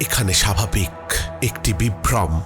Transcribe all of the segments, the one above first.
এখানে স্বাভাবিক একটি বিভ্রম।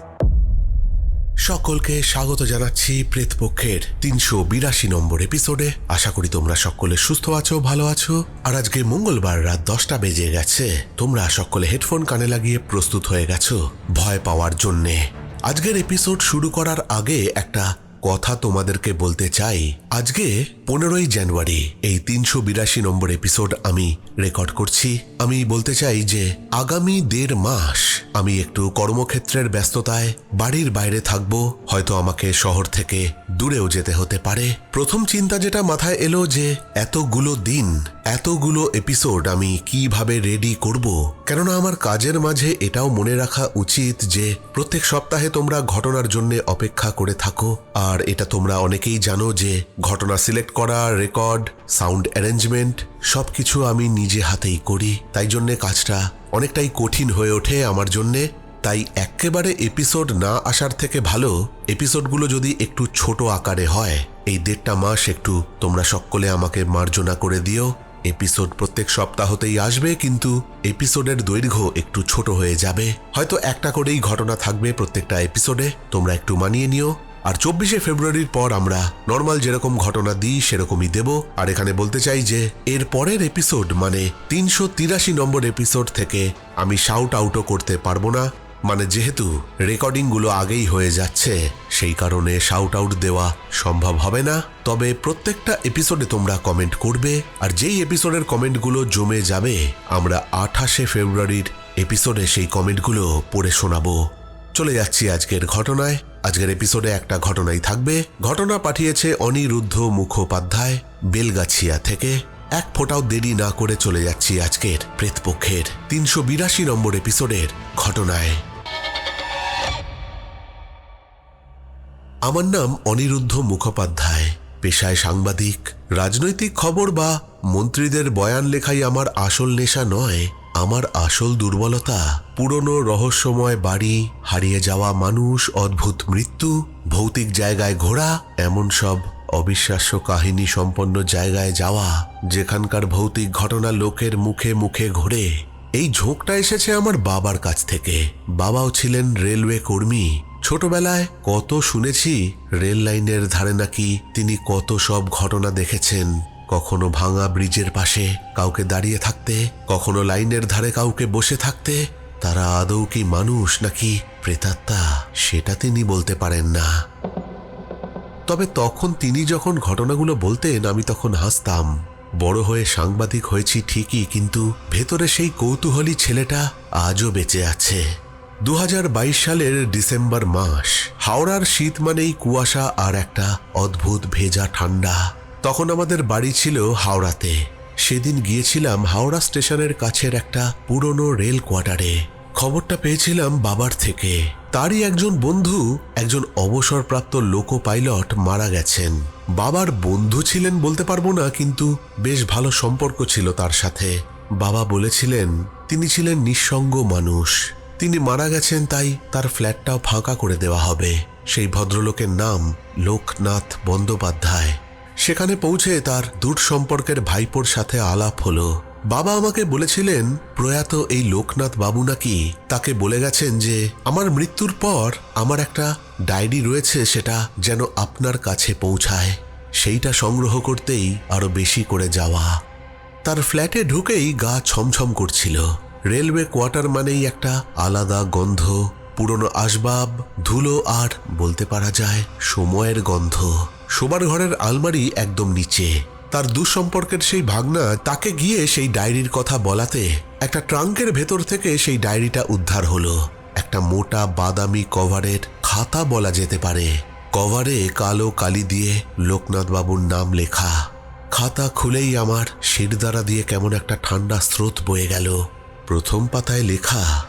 সকলকে স্বাগত জানাচ্ছি প্রেতপক্ষের তিনশো বিরাশি নম্বর এপিসোডে। আশা করি তোমরা সকলে সুস্থ আছো, ভালো আছো। আর আজকে মঙ্গলবার রাত দশটা বেজে গেছে। তোমরা সকলে হেডফোন কানে লাগিয়ে প্রস্তুত হয়ে গেছো ভয় পাওয়ার জন্যে। আজকের এপিসোড শুরু করার আগে একটা কথা তোমাদেরকে বলতে চাই। আজকে পনেরোই জানুয়ারি, এই তিনশো বিরাশি নম্বর এপিসোড আমি রেকর্ড করছি। আমি বলতে চাই যে আগামী দেড় মাস আমি একটু কর্মক্ষেত্রের ব্যস্ততায় বাড়ির বাইরে থাকব, হয়তো আমাকে শহর থেকে দূরেও যেতে হতে পারে। প্রথম চিন্তা যেটা মাথায় এলো যে এতগুলো দিন, এতগুলো এপিসোড আমি কীভাবে রেডি করব? কেননা আমার কাজের মাঝে এটাও মনে রাখা উচিত যে প্রত্যেক সপ্তাহে তোমরা ঘটনার জন্য অপেক্ষা করে থাকো। আর এটা তোমরা অনেকেই জানো যে ঘটনা সিলেক্ট করা রেকর্ড সাউন্ড অ্যারেঞ্জমেন্ট সব কিছু আমি নিজে হাতেই করি, তাই জন্যে কাজটা অনেকটাই কঠিন হয়ে ওঠে আমার জন্যে। তাই একেবারে এপিসোড না আসার থেকে ভালো এপিসোডগুলো যদি একটু ছোট আকারে হয়, এই দেড়টা মাস একটু তোমরা সকলে আমাকে মার্জনা করে দিও। এপিসোড প্রত্যেক সপ্তাহতেই আসবে, কিন্তু এপিসোডের দৈর্ঘ্য একটু ছোট হয়ে যাবে। হয়তো একটা করেই ঘটনা থাকবে প্রত্যেকটা এপিসোডে তোমরা একটু মানিয়ে নিও। আর চব্বিশে ফেব্রুয়ারির পর আমরা নর্মাল যেরকম ঘটনা দিই, সেরকমই দেব। আর এখানে বলতে চাই যে, এর পরের এপিসোড মানে তিনশো তিরাশি নম্বর এপিসোড থেকে আমি শাউট আউটও করতে পারব না। মানে যেহেতু রেকর্ডিংগুলো আগেই হয়ে যাচ্ছে, সেই কারণে শাউট আউট দেওয়া সম্ভব হবে না। তবে প্রত্যেকটা এপিসোডে তোমরা কমেন্ট করবে, আর যেই এপিসোডের কমেন্টগুলো জমে যাবে, আমরা আঠাশে ফেব্রুয়ারির এপিসোডে সেই কমেন্টগুলো পড়ে শোনাবো। চলে যাচ্ছি আজকের ঘটনায়। আজকের এপিসোডে একটা ঘটনাই থাকবে। ঘটনা পাঠিয়েছে অনিরুদ্ধ মুখোপাধ্যায়, বেলগাছিয়া থেকে। এক ফোঁটাও দেরি না করে চলে যাচ্ছি আজকের প্রেতপক্ষের তিনশো বিরাশি নম্বর এপিসোডের ঘটনায়। আমার নাম অনিরুদ্ধ মুখোপাধ্যায়। পেশায় সাংবাদিক, রাজনৈতিক খবর বা মন্ত্রীদের বয়ান লেখাই আমার আসল নেশা নয়। আমার আসল দুর্বলতা, পুরনো রহস্যময় বাড়ি, হারিয়ে যাওয়া মানুষ, অদ্ভুত মৃত্যু, ভৌতিক জায়গায় ঘোরা, এমন সব অবিশ্বাস্য কাহিনী সম্পন্ন জায়গায় যাওয়া, যেখানকার ভৌতিক ঘটনা লোকের মুখে মুখে ঘোরে। এই ঝোঁকটা এসেছে আমার বাবার কাছ থেকে। বাবাও ছিলেন রেলওয়ে কর্মী। ছোটবেলায় কত শুনেছি, রেল লাইনের ধারে নাকি তিনি কত সব ঘটনা দেখেছেন। কখনো ভাঙা ব্রিজের পাশে কাউকে দাঁড়িয়ে থাকতে, কখনো লাইনের ধারে কাউকে বসে থাকতে, তারা আদৌ কি মানুষ নাকি প্রেতাত্মা, সেটা তিনি বলতে পারেন না। তবে তখন তিনি যখন ঘটনাগুলো বলতেন, আমি তখন হাসতাম। বড় হয়ে সাংবাদিক হয়েছি ঠিকই, কিন্তু ভেতরে সেই কৌতূহলী ছেলেটা আজও বেঁচে আছে। দু হাজার বাইশ সালের ডিসেম্বর মাস, হাওড়ার শীত মানেই কুয়াশা আর একটা অদ্ভুত ভেজা ঠান্ডা। তখন আমাদের বাড়ি ছিল হাওড়াতে। সেদিন গিয়েছিলাম হাওড়া স্টেশনের কাছের একটা পুরনো রেল কোয়ার্টারে। খবরটা পেয়েছিলাম বাবার থেকে। তারই একজন বন্ধু, একজন অবসরপ্রাপ্ত লোকো পাইলট মারা গেছেন। বাবার বন্ধু ছিলেন বলতে পারব না, কিন্তু বেশ ভালো সম্পর্ক ছিল তার সাথে। বাবা বলেছিলেন, তিনি ছিলেন নিঃসঙ্গ মানুষ। তিনি মারা গেছেন, তাই তার ফ্ল্যাটটাও ফাঁকা করে দেওয়া হবে। সেই ভদ্রলোকের নাম লোকনাথ বন্দ্যোপাধ্যায়। সেখানে পৌঁছে তার দূর সম্পর্কের ভাইপোর সাথে আলাপ হলো। বাবা আমাকে বলেছিলেন, প্রয়াত এই লোকনাথ বাবু নাকি তাকে বলে গেছেন যে, আমার মৃত্যুর পর আমার একটা ডায়েরি রয়েছে সেটা যেন আপনার কাছে পৌঁছায়। সেইটা সংগ্রহ করতেই আরও বেশি করে যাওয়া। তার ফ্ল্যাটে ঢুকেই গা ছমছম করছিল। রেলওয়ে কোয়ার্টার মানেই একটা আলাদা গন্ধ, পুরনো আসবাব, ধুলো আর বলতে পারা যায়, সময়ের গন্ধ। শোবার ঘরের আলমারি একদম নিচে। তার দুঃসম্পর্কের সেই ভাগনা তাকে গিয়ে সেই ডায়েরির কথা বলাতে একটা ট্রাঙ্কের ভেতর থেকে সেই ডায়েরিটা উদ্ধার হলো। একটা মোটা বাদামি কভারের খাতা বলা যেতে পারে। কভারে কালো কালি দিয়ে লোকনাথ বাবুর নাম লেখা। খাতা খুলেই আমার শিরদাঁড়া দিয়ে কেমন একটা ঠান্ডা স্রোত বয়ে গেল। প্রথম পাতায় লেখা,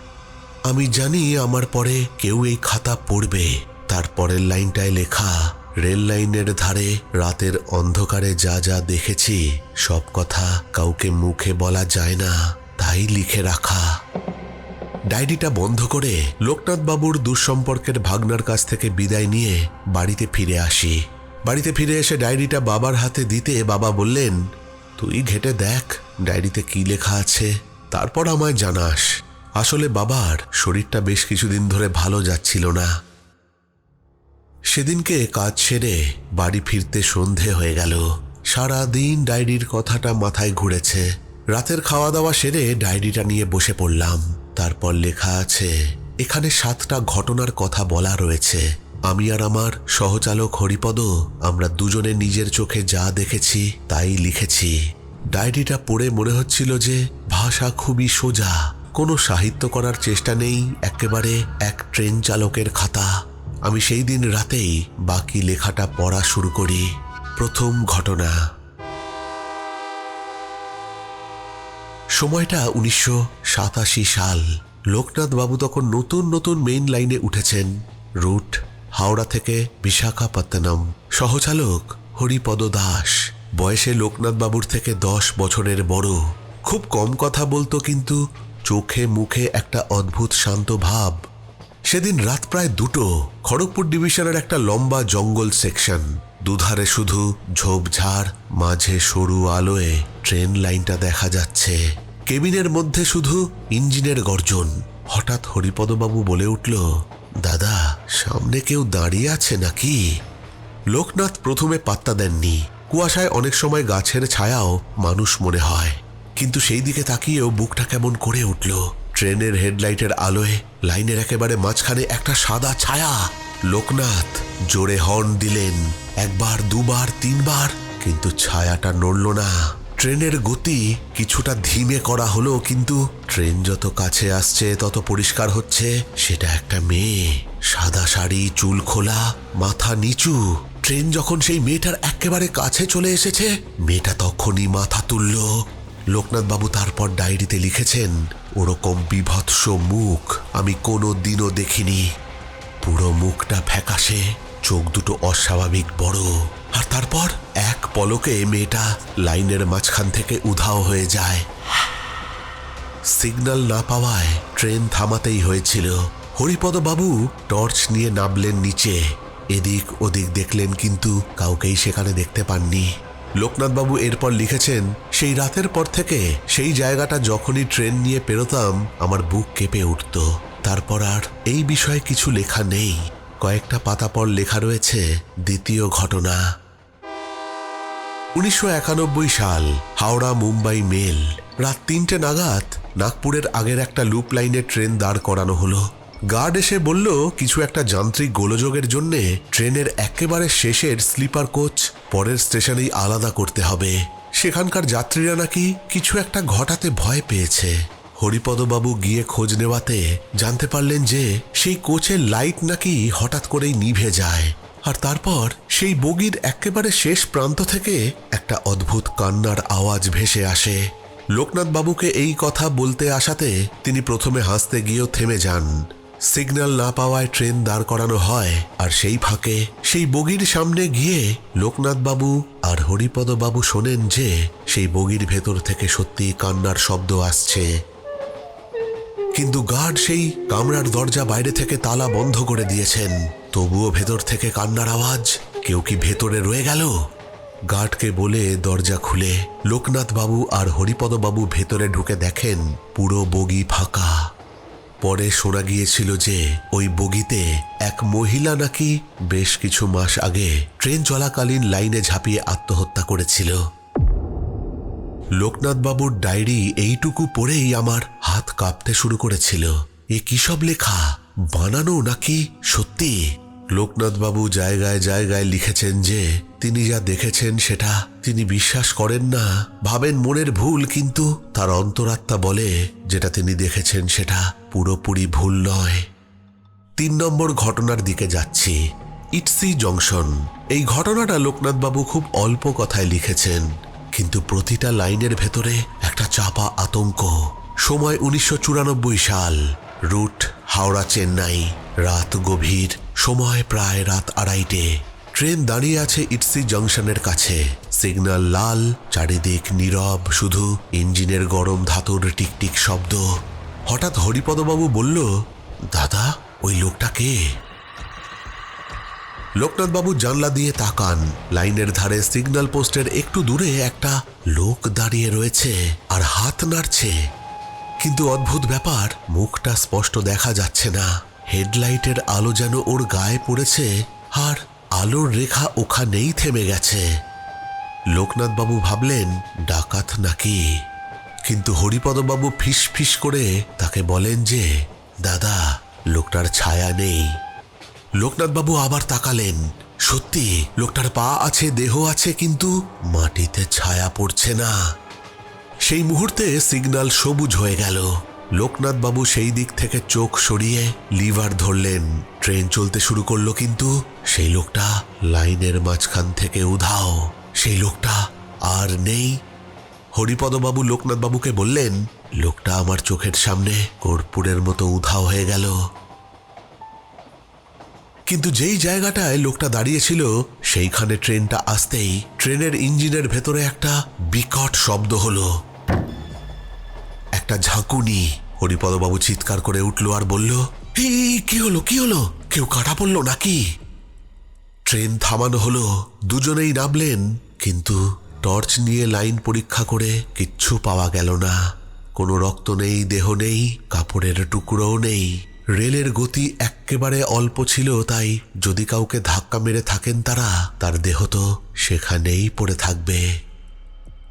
আমি জানি আমার পরে কেউ এই খাতা পড়বে। তারপরের লাইনটায় লেখা রেল লাইনের ধারে রাতের অন্ধকারে যা যা দেখেছি, সব কথা কাউকে মুখে বলা যায় না, তাই লিখে রাখা। ডায়েরিটা বন্ধ করে লোকনাথ বাবুর দুঃসম্পর্কের ভাগনার কাছ থেকে বিদায় নিয়ে বাড়িতে ফিরে আসি। বাড়িতে ফিরে এসে ডায়েরিটা বাবার হাতে দিতে বাবা বললেন, তুই ঘেটে দেখ, ডায়েরিতে কি লেখা আছে, তারপর আমায় জানাস। আসলে বাবার শরীরটা বেশ কিছুদিন ধরে ভালো যাচ্ছিল না। সেদিনকে কাজ সেরে বাড়ি ফিরতে সন্ধে হয়ে গেল। সারা দিন ডায়েরির কথাটা মাথায় ঘুরেছে। রাতের খাওয়া দাওয়া সেরে ডায়েরিটা নিয়ে বসে পড়লাম। তারপর লেখা আছে, এখানে সাতটা ঘটনার কথা বলা রয়েছে। আমি আর আমার সহচালক হরিপদ, আমরা দুজনে নিজের চোখে যা দেখেছি তাই লিখেছি। ডায়েরিটা পড়ে মনে হচ্ছিল যে ভাষা খুবই সোজা। কোনো সাহিত্য করার চেষ্টা নেই, একেবারে এক ট্রেন চালকের খাতা। আমি সেই দিন রাতেই বাকি লেখাটা পড়া শুরু করি। প্রথম ঘটনা। সময়টা উনিশশো সাতাশি সাল। লোকনাথ বাবু তখন নতুন নতুন মেইন লাইনে উঠেছেন। রুট, হাওড়া থেকে বিশাখাপত্তনম। সহচালক হরিপদ দাস। বয়সে লোকনাথ বাবুর থেকে দশ বছরের বড়। খুব কম কথা বলতো কিন্তু চোখে মুখে একটা অদ্ভুত শান্ত ভাব। সেদিন রাত প্রায় দুটো, খড়গপুর ডিভিশনের একটা লম্বা জঙ্গল সেকশন। দুধারে শুধু ঝোপঝাড়, মাঝে সরু আলোয় ট্রেন লাইনটা দেখা যাচ্ছে। কেবিনের মধ্যে শুধু ইঞ্জিনের গর্জন। হঠাৎ হরিপদবাবু বলে উঠল, দাদা, সামনে কেউ দাঁড়িয়ে আছে নাকি? লোকনাথ প্রথমে পাত্তা দেননি। কুয়াশায় অনেক সময় গাছের ছায়াও মানুষ মনে হয়। কিন্তু সেই দিকে তাকিয়েও বুকটা কেমন করে উঠল। ট্রেনের হেডলাইটের আলোয় লাইনের একেবারে মাঝখানে একটা সাদা ছায়া। লোকনাথ জোরে হর্ন দিলেন, একবার, দুবার, তিনবার, কিন্তু ছায়াটা নড়ল না। ট্রেনের গতি কিছুটা ধীমে করা হলো, কিন্তু ট্রেন যত কাছে আসছে, তত পরিষ্কার হচ্ছে। সেটা একটা মেয়ে, সাদা শাড়ি, চুল খোলা, মাথা নিচু। ট্রেন যখন সেই মেয়েটার একেবারে কাছে চলে এসেছে, মেয়েটা তখনই মাথা তুলল। লোকনাথ বাবু তারপর ডায়েরিতে লিখেছেন ওরকম বিভৎস মুখ আমি কোনো দিনও দেখিনি। পুরো মুখটা ফ্যাকাশে, চোখ দুটো অস্বাভাবিক বড়। আর তারপর এক পলকে মেয়েটা লাইনের মাঝখান থেকে উধাও হয়ে যায়। সিগন্যাল না পাওয়ায় ট্রেন থামাতেই হয়েছিল। হরিপদ বাবু টর্চ নিয়ে নামলেন নিচে। এদিক ওদিক দেখলেন কিন্তু কাউকেই সেখানে দেখতে পাননি। লোকনাথবাবু এরপর লিখেছেন, সেই রাতের পর থেকে সেই জায়গাটা যখনই ট্রেন নিয়ে পেরোতাম, আমার বুক কেঁপে উঠত। তারপর আর এই বিষয়ে কিছু লেখা নেই। কয়েকটা পাতা পর লেখা রয়েছে, দ্বিতীয় ঘটনা। উনিশশো একানব্বই সাল, হাওড়া মুম্বাই মেল। রাত তিনটে নাগাদ নাগপুরের আগের একটা লুপ লাইনে ট্রেন দাঁড় করানো হলো। গার্ড এসে বলল, কিছু একটা যান্ত্রিক গোলযোগের জন্য ট্রেনের একেবারে শেষের স্লিপার কোচ পরের স্টেশনেই আলাদা করতে হবে। সেখানকার যাত্রীরা নাকি কিছু একটা ঘটাতে ভয় পেয়েছে। হরিপদবাবু গিয়ে খোঁজ নেওয়াতে জানতে পারলেন যে সেই কোচের লাইট নাকি হঠাৎ করেই নিভে যায়। আর তারপর সেই বগির একেবারে শেষ প্রান্ত থেকে একটা অদ্ভুত কান্নার আওয়াজ ভেসে আসে। লোকনাথ বাবুকে এই কথা বলতে আসাতে তিনি প্রথমে হাসতে গিয়েও থেমে যান। সিগন্যাল না পাওয়ায় ট্রেন দাঁড় করানো হয়, আর সেই ফাঁকে সেই বগির সামনে গিয়ে লোকনাথ বাবু আর হরিপদ বাবু শোনেন যে সেই বগির ভেতর থেকে সত্যি কান্নার শব্দ আসছে। কিন্তু গার্ড সেই কামরার দরজা বাইরে থেকে তালা বন্ধ করে দিয়েছেন। তবুও ভেতর থেকে কান্নার আওয়াজ, কেউ কি ভেতরে রয়ে গেল? গার্ডকে বলে দরজা খুলে লোকনাথ বাবু আর হরিপদ বাবু ভেতরে ঢুকে দেখেন পুরো বগি ফাঁকা। পরে শোনা গিয়েছিল যে ওই বগিতে এক মহিলা নাকি বেশ কিছু মাস আগে ট্রেন চলাকালীন লাইনে ঝাঁপিয়ে আত্মহত্যা করেছিল। লোকনাথবাবুর ডায়েরি এইটুকু পড়েই আমার হাত কাঁপতে শুরু করেছিল। এ কি সব লেখা? বানানো নাকি সত্যি? লোকনাথবাবু জায়গায় জায়গায় লিখেছেন যে তিনি যা দেখেছেন সেটা তিনি বিশ্বাস করেন না। ভাবেন মনের ভুল, কিন্তু তার অন্তরাত্মা বলে যেটা তিনি দেখেছেন সেটা পুরোপুরি ভুল নয়। তিন নম্বর ঘটনার দিকে যাচ্ছি। ইটসি জংশন। এই ঘটনাটা লোকনাথবাবু খুব অল্প কথায় লিখেছেন, কিন্তু প্রতিটা লাইনের ভেতরে একটা চাপা আতঙ্ক। সময় উনিশশো চুরানব্বই সাল, রুট হাওড়া চেন্নাই রাত গভীর, সময় প্রায় রাত আড়াইটে। ট্রেন দাঁড়িয়ে আছে ইটসি জংশনের কাছে। সিগন্যাল লাল, চারিদিক নীরব, শুধু ইঞ্জিনের গরম ধাতুর টিকটিক শব্দ। হঠাৎ হরিপদবাবু বলল, দাদা, ওই লোকটা কে? লোকনাথবাবু জানলা দিয়ে তাকান। লাইনের ধারে সিগন্যাল পোস্টের একটু দূরে একটা লোক দাঁড়িয়ে রয়েছে আর হাত নাড়ছে। কিন্তু অদ্ভুত ব্যাপার, মুখটা স্পষ্ট দেখা যাচ্ছে না। হেডলাইটের আলো যেন ওর গায়ে পড়েছে আর আলোর রেখা ওখানেই থেমে গেছে। লোকনাথবাবু ভাবলেন, ডাকাত নাকি? কিন্তু হরিপদবাবু ফিস ফিস করে তাকে বলেন যে, দাদা, লোকটার ছায়া নেই। লোকনাথবাবু আবার তাকালেন। সত্যি, লোকটার পা আছে, দেহ আছে, কিন্তু মাটিতে ছায়া পড়ছে না। সেই মুহূর্তে সিগন্যাল সবুজ হয়ে গেল। লোকনাথবাবু সেই দিক থেকে চোখ সরিয়ে লিভার ধরলেন। ট্রেন চলতে শুরু করল কিন্তু সেই লোকটা লাইনের মাঝখান থেকে উধাও। সেই লোকটা আর নেই। হরিপদবাবু লোকনাথবাবুকে বললেন, লোকটা আমার চোখের সামনে কর্পূরের মতো উধাও হয়ে গেল। কিন্তু যেই জায়গাটায় লোকটা দাঁড়িয়েছিল, সেইখানে ট্রেনটা আসতেই ট্রেনের ইঞ্জিনের ভেতরে একটা বিকট শব্দ হলো। একটা ঝাঁকুনি। হরিপদবাবু চিৎকার করে উঠল আর বলল কি হলো কি হলো? কেউ কাটা পড়ল নাকি? ট্রেন থামানো হলো, দুজনেই নামলেন, কিন্তু টর্চ নিয়ে লাইন পরীক্ষা করে কিচ্ছু পাওয়া গেল না। কোনো রক্ত নেই, দেহ নেই, কাপড়ের টুকরোও নেই। রেলের গতি এক্কেবারে অল্প ছিল, তাই যদি কাউকে ধাক্কা মেরে থাকেন তারা, তার দেহ তো সেখানেই পড়ে থাকবে।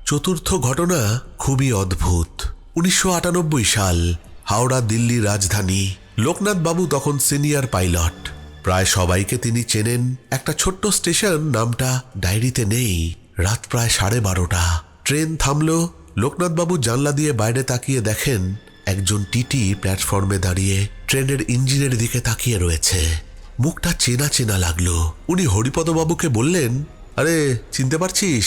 চতুর্থ ঘটনা খুবই অদ্ভুত। উনিশশো আটানব্বই সাল হাওড়া দিল্লি রাজধানী লোকনাথ বাবু তখন সিনিয়র পাইলট। প্রায় সবাইকে তিনি চেনেন। একটা ছোট্ট স্টেশন নামটা ডায়েরিতে নেই। রাত প্রায় সাড়ে বারোটা। ট্রেন থামলো। লোকনাথবাবু জানলা দিয়ে বাইরে তাকিয়ে দেখেন একজন টিটি প্ল্যাটফর্মে দাঁড়িয়ে ট্রেনের ইঞ্জিনের দিকে তাকিয়ে রয়েছে। মুখটা চেনা চেনা লাগল। উনি হরিপদবাবুকে বললেন, আরে, চিনতে পারছিস?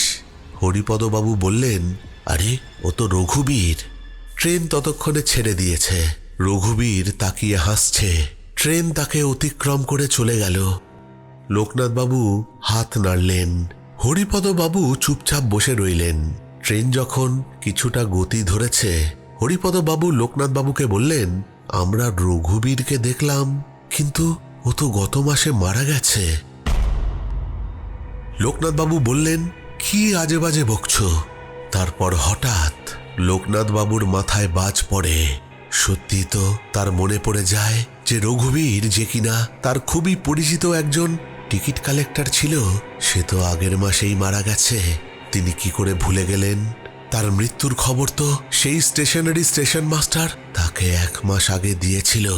হরিপদবাবু বললেন, আরে, ও তো রঘুবীর। ট্রেন ততক্ষণে ছেড়ে দিয়েছে। রঘুবীর তাকিয়ে হাসছে। ট্রেন তাকে অতিক্রম করে চলে গেল। লোকনাথবাবু হাত নাড়লেন। হরিপদবাবু চুপচাপ বসে রইলেন। ট্রেন যখন কিছুটা গতি ধরেছে হরিপদবাবু লোকনাথবাবুকে বললেন, আমরা রঘুবীরকে দেখলাম, কিন্তু ও তো গত মাসে মারা গেছে। লোকনাথবাবু বললেন, কি আজে বাজে বকছ? তারপর হঠাৎ লোকনাথবাবুর মাথায় বাজ পড়ে। সত্যি তো তার মনে পড়ে যায় যে রঘুবীর যে কিনা তার খুবই পরিচিত একজন টিকিট কালেক্টর ছিল। সে তো আগের মাসেই মারা গেছে। তিনি কি করে ভুলে গেলেন? তার মৃত্যুর খবর তো সেই স্টেশনারি স্টেশন মাস্টার তাকে এক মাস আগে দিয়েছিল।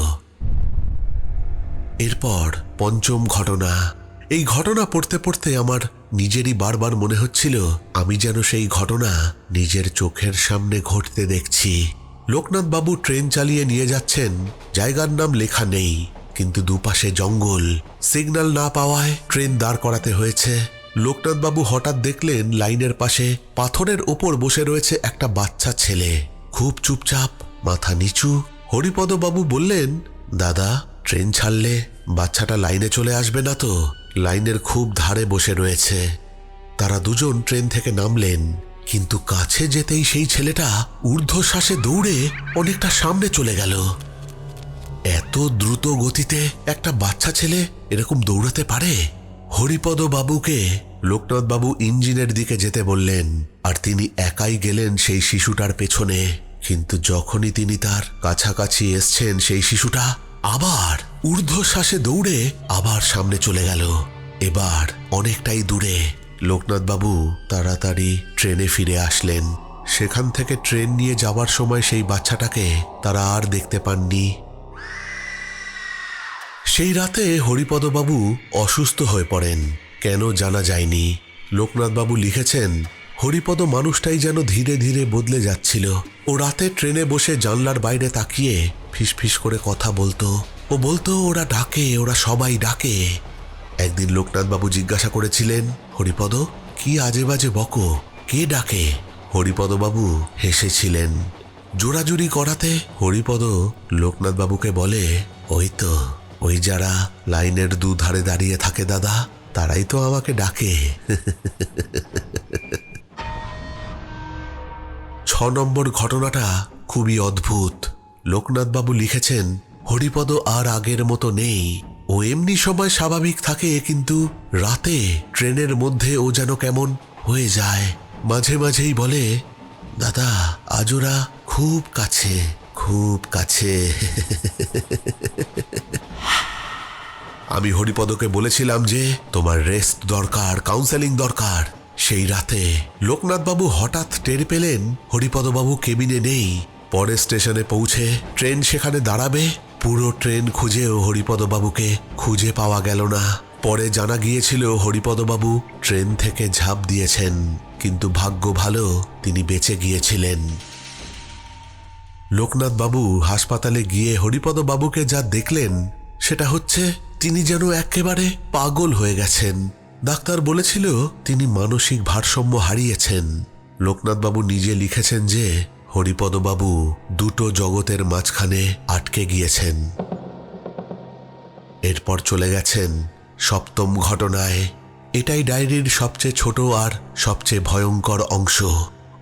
এরপর পঞ্চম ঘটনা। এই ঘটনা পড়তে পড়তে আমার নিজেরই বারবার মনে হচ্ছিল, আমি যেন সেই ঘটনা নিজের চোখের সামনে ঘটতে দেখছি। লোকনাথ বাবু ট্রেন চালিয়ে নিয়ে যাচ্ছেন, জায়গার নাম লেখা নেই, কিন্তু দুপাশে জঙ্গল। সিগন্যাল না পাওয়ায় ট্রেন দাঁড় করাতে হয়েছে। লোকনাথ বাবু হঠাৎ দেখলেন লাইনের পাশে পাথরের ওপর বসে রয়েছে একটা বাচ্চা ছেলে। খুব চুপচাপ, মাথা নিচু। হরিপদ বাবু বললেন, দাদা, ট্রেন ছাড়লে বাচ্চাটা লাইনে চলে আসবে না তো? লাইনের খুব ধারে বসে রয়েছে। তারা দুজন ট্রেন থেকে নামলেন, কিন্তু কাছে যেতেই সেই ছেলেটা ঊর্ধ্বশ্বাসে দৌড়ে অনেকটা সামনে চলে গেল। এত দ্রুত গতিতে একটা বাচ্চা ছেলে এরকম দৌড়াতে পারে? হরিপদ বাবুকে লোকনাথ বাবু ইঞ্জিনের দিকে যেতে বললেন, আর তিনি একাই গেলেন সেই শিশুটার পেছনে। কিন্তু যখনই তিনি তার কাছাকাছি এসছেন সেই শিশুটা আবার ঊর্ধ্বশ্বাসে দৌড়ে আবার সামনে চলে গেল। এবার অনেকটাই দূরে লোকনাথবাবু তাড়াতাড়ি ট্রেনে ফিরে আসলেন। সেখান থেকে ট্রেন নিয়ে যাওয়ার সময় সেই বাচ্চাটাকে তারা আর দেখতে পাননি। সেই রাতে হরিপদবাবু অসুস্থ হয়ে পড়েন, কেন জানা যায়নি। লোকনাথবাবু লিখেছেন, হরিপদ মানুষটাই যেন ধীরে ধীরে বদলে যাচ্ছিল। ও রাতে ট্রেনে বসে জানলার বাইরে তাকিয়ে ফিসফিস করে কথা বলতো। ও বলতো, ওরা ডাকে, ওরা সবাই ডাকে। একদিন লোকনাথবাবু জিজ্ঞাসা করেছিলেন, হরিপদ, কি আজে বাজে বকো? কে ডাকে? হরিপদবাবু হেসেছিলেন জোরাজুরি করাতে? হরিপদ লোকনাথবাবুকে বলে, ওই তো, ওই যারা লাইনের দুধারে দাঁড়িয়ে থাকে দাদা, তারাই তো আমাকে ডাকে। ছ নম্বর ঘটনাটা খুবই অদ্ভুত। লোকনাথবাবু লিখেছেন, হরিপদ আর আগের মতো নেই। ও এমনি সময় স্বাভাবিক থাকে, কিন্তু রাতে ট্রেনের মধ্যে ও যেন কেমন হয়ে যায়। মাঝে মাঝেই বলে, দাদা, আজ ওরা খুব কাছে খুব কাছে। আমি হরিপদকে বলেছিলাম যে, তোমার রেস্ট দরকার কাউন্সেলিং দরকার। সেই রাতে লোকনাথবাবু হঠাৎ টের পেলেন, হরিপদবাবু কেবিনে নেই। পরে স্টেশনে পৌঁছে ট্রেন সেখানে দাঁড়াবে। পুরো ট্রেন খুঁজেও হরিপদবাবুকে খুঁজে পাওয়া গেল না। পরে জানা গিয়েছিল হরিপদবাবু ট্রেন থেকে ঝাঁপ দিয়েছেন, কিন্তু ভাগ্য ভালো তিনি বেঁচে গিয়েছিলেন। লোকনাথবাবু হাসপাতালে গিয়ে হরিপদবাবুকে যা দেখলেন, সেটা হচ্ছে তিনি যেন একেবারে পাগল হয়ে গেছেন। ডাক্তার বলেছিল তিনি মানসিক ভারসাম্য হারিয়েছেন। লোকনাথবাবু নিজে লিখেছেন যে হরিপদবাবু দুটো জগতের মাঝখানে আটকে গিয়েছেন। এরপর চলে গেছেন সপ্তম ঘটনায়। এটাই ডায়েরির সবচেয়ে ছোট আর সবচেয়ে ভয়ঙ্কর অংশ।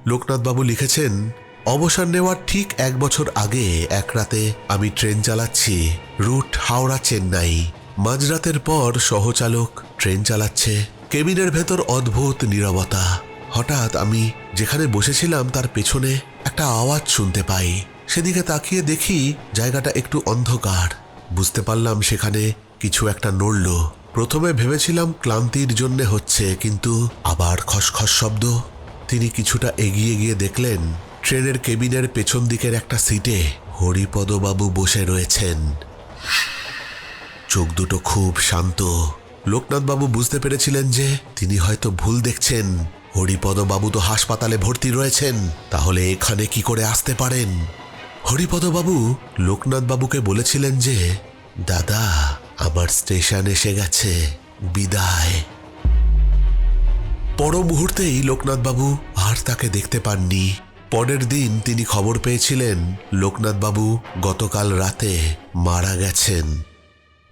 লোকনাথবাবু লিখেছেন, অবসর নেওয়ার ঠিক এক বছর আগে এক রাতে আমি ট্রেন চালাচ্ছি, রুট হাওড়া চেন্নাই। মাঝরাতের পর সহচালক ট্রেন চালাচ্ছে। কেবিনের ভেতর অদ্ভুত নীরবতা। হঠাৎ আমি যেখানে বসেছিলাম তার পেছনে একটা আওয়াজ শুনতে পাই। সেদিকে তাকিয়ে দেখি জায়গাটা একটু অন্ধকার। বুঝতে পারলাম সেখানে কিছু একটা নড়ল। প্রথমে ভেবেছিলাম ক্লান্তির জন্য হচ্ছে, কিন্তু আবার খসখস শব্দ। তিনি কিছুটা এগিয়ে গিয়ে দেখলেন, ট্রেনের কেবিনের পেছন দিকের একটা সিটে হরিপদবাবু বসে রয়েছেন। চোখ দুটো খুব শান্ত। লোকনাথবাবু বুঝতে পেরেছিলেন যে তিনি হয়তো ভুল দেখছেন। হরিপদবাবু তো হাসপাতালে ভর্তি রয়েছেন, তাহলে এখানে কি করে আসতে পারেন? হরিপদবাবু লোকনাথবাবুকে বলেছিলেন যে, দাদা, আমার স্টেশন এসে গেছে, বিদায়। পর মুহূর্তেই লোকনাথবাবু আর তাকে দেখতে পাননি। পরের দিন তিনি খবর পেয়েছিলেন লোকনাথবাবু গতকাল রাতে মারা গেছেন।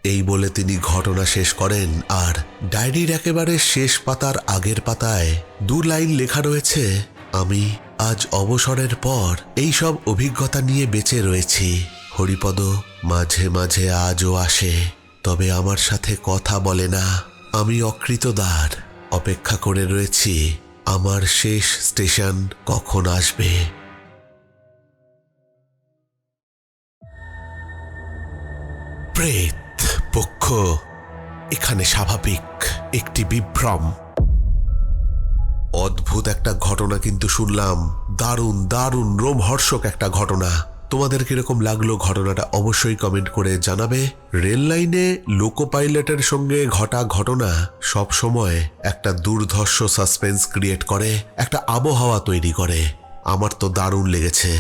এই বলে তিনি ঘটনা শেষ করেন, আর ডায়েরির একেবারে শেষ পাতার আগের পাতায় দু লাইন লেখা রয়েছে, আমি আজ অবসরের পর এই সব অভিজ্ঞতা নিয়ে বেঁচে রয়েছি। হরিপদ, মাঝে মাঝে আজও আসে, তবে আমার সাথে কথা বলে না। আমি অকৃতদার, অপেক্ষা করে রয়েছি। আমার শেষ স্টেশন কখন আসবে? প্রেত পক্ষ, এখানে স্বাভাবিক একটি বিভ্রম। অদ্ভুত একটা ঘটনা কিন্তু শুনলাম। দারুণ দারুণ, রোমহর্ষক একটা ঘটনা। তোমাদের কীরকম লাগল ঘটনাটা অবশ্যই কমেন্ট করে জানাবে। রেল লাইনে লোকো পাইলটের সঙ্গে ঘটা ঘটনা সব সময় একটা দুর্ধর্ষ সাসপেন্স ক্রিয়েট করে, একটা আবহাওয়া তৈরি করে। আমার তো দারুণ লেগেছে।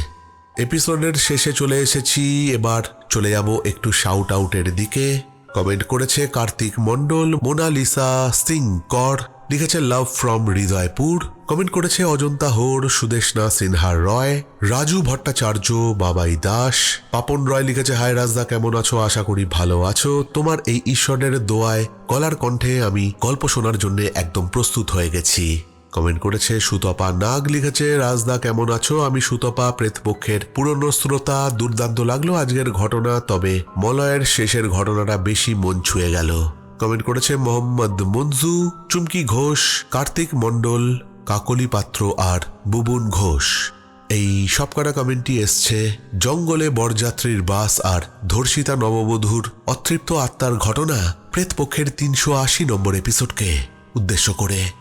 এপিসোডের শেষে চলে এসেছি। এবার চলে যাব একটু শাউট আউটের দিকে। কমেন্ট করেছে কার্তিক মণ্ডল, মোনালিসা, সিং কর, লিখেছে লাভ ফ্রম হৃদয়পুর। কমেন্ট করেছে অজন্তা হোর সুদেশনা সিনহার রয়, রাজু ভট্টাচার্য, বাবাই দাস। পাপন রয় লিখেছে, হায় রাজদা, কেমন আছো? আশা করি ভালো আছো। তোমার এই ঈশ্বরের দোয়ায় গলার কণ্ঠে আমি গল্প শোনার জন্য একদম প্রস্তুত হয়ে গেছি। কমেন্ট করেছে সুতপা নাগ, লিখেছে, রাজদা, কেমন আছো? আমি সুতপা প্রেতপক্ষের পুরনো শ্রোতা দুর্দান্ত লাগল আজকের ঘটনা, তবে মলয়ের শেষের ঘটনাটা বেশি মন ছুঁয়ে গেল। কমেন্ট করেছে মোহাম্মদ মঞ্জু, চুমকি ঘোষ, কার্তিক মণ্ডল, কাকলি পাত্র আর বুবুন ঘোষ। এই সবকটা কমেন্টই এসছে, জঙ্গলে বরযাত্রীর বাস আর ধর্ষিতা নববধূর অতৃপ্ত আত্মার ঘটনা প্রেতপক্ষের তিনশো আশি নম্বর এপিসোডকে উদ্দেশ্য করে।